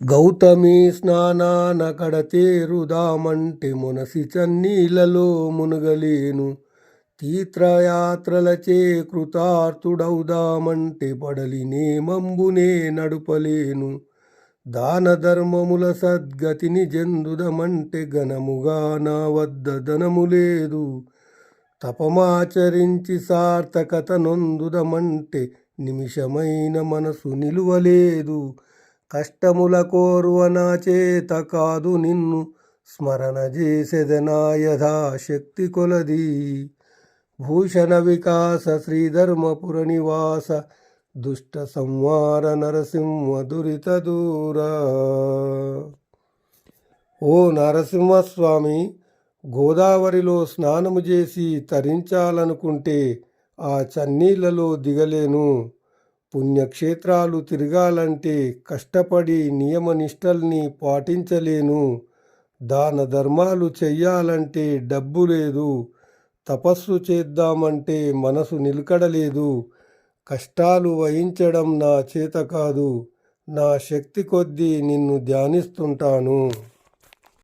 గౌతమి స్నానాన కడతేరుదామంటి మునసి చన్నీలలో మునగలేను. తీర్థయాత్రలచే కృతార్థుడౌదామంటి పడలినే మంబునే నడుపలేను. దాన ధర్మముల సద్గతిని జందుదమంటే ఘనముగా నా వద్ద ధనము లేదు. తపమాచరించి సార్థకత నొందుదమంటే నిమిషమైన మనసు నిలువలేదు. కష్టముల కోరువనాచేత చేత కాదు నిన్ను స్మరణ చేసెదనా యథాశక్తి కొలది. భూషణ వికాస శ్రీధర్మపుర నివాస దుష్ట సంవార నరసింహ దురిత దూర. ఓ నరసింహస్వామి గోదావరిలో స్నానము చేసి తరించాలనుకుంటే ఆ చన్నీళ్ళలో దిగలేను. పుణ్యక్షేత్రాలు తిరగాలంటే కష్టపడి నియమనిష్టల్ని పాటించలేను. దాన ధర్మాలు చెయ్యాలంటే డబ్బు లేదు. తపస్సు చేద్దామంటే మనసు నిలకడలేదు. కష్టాలు వహించడం నా చేత కాదు. నా శక్తి కొద్దీ నిన్ను ధ్యానిస్తుంటాను.